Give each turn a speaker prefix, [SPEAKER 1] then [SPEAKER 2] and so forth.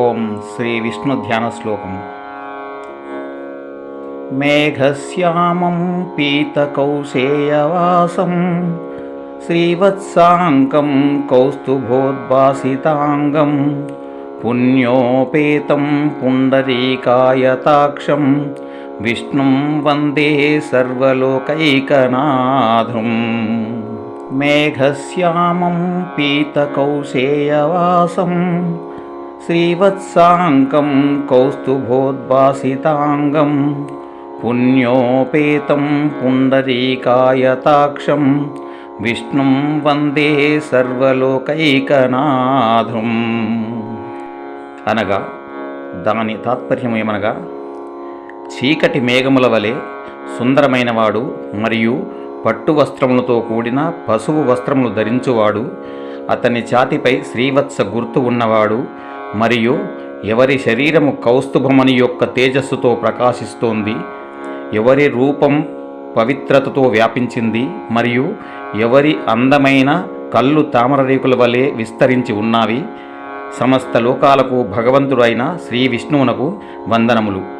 [SPEAKER 1] ॐ श्रीविष्णुध्यानश्लोकम्। मेघश्यामं पीतकौशेयवासं श्रीवत्साङ्गं कौस्तुभोद्भासिताङ्गं पुण्योपेतं पुण्डरीकायताक्षं विष्णुं वन्दे सर्वलोकैकनाथम्। मेघश्यामं पीतकौशेयवासम् సర్వలోకైకనాథం మేఘశ్యామం శ్రీవత్సాంకం కౌస్తుభోద్భాసితాంగం పుణ్యోపేతం పుండరీకాయతాక్షం విష్ణుం వందే సర్వలోకైకనాథం అనగా దాని తాత్పర్యం ఏమనగా చీకటి మేఘముల వలె సుందరమైనవాడు మరియు పట్టు వస్త్రములతో కూడిన పసుపు వస్త్రములు ధరించువాడు అతని ఛాతిపై శ్రీవత్స గుర్తు ఉన్నవాడు మరియు ఎవరి శరీరము కౌస్తుభమని యొక్క తేజస్సుతో ప్రకాశిస్తోంది ఎవరి రూపం పవిత్రతతో వ్యాపించింది మరియు ఎవరి అందమైన కళ్ళు తామరరేకుల వలె విస్తరించి ఉన్నవి సమస్త లోకాలకు భగవంతుడైన శ్రీ విష్ణువునకు వందనములు.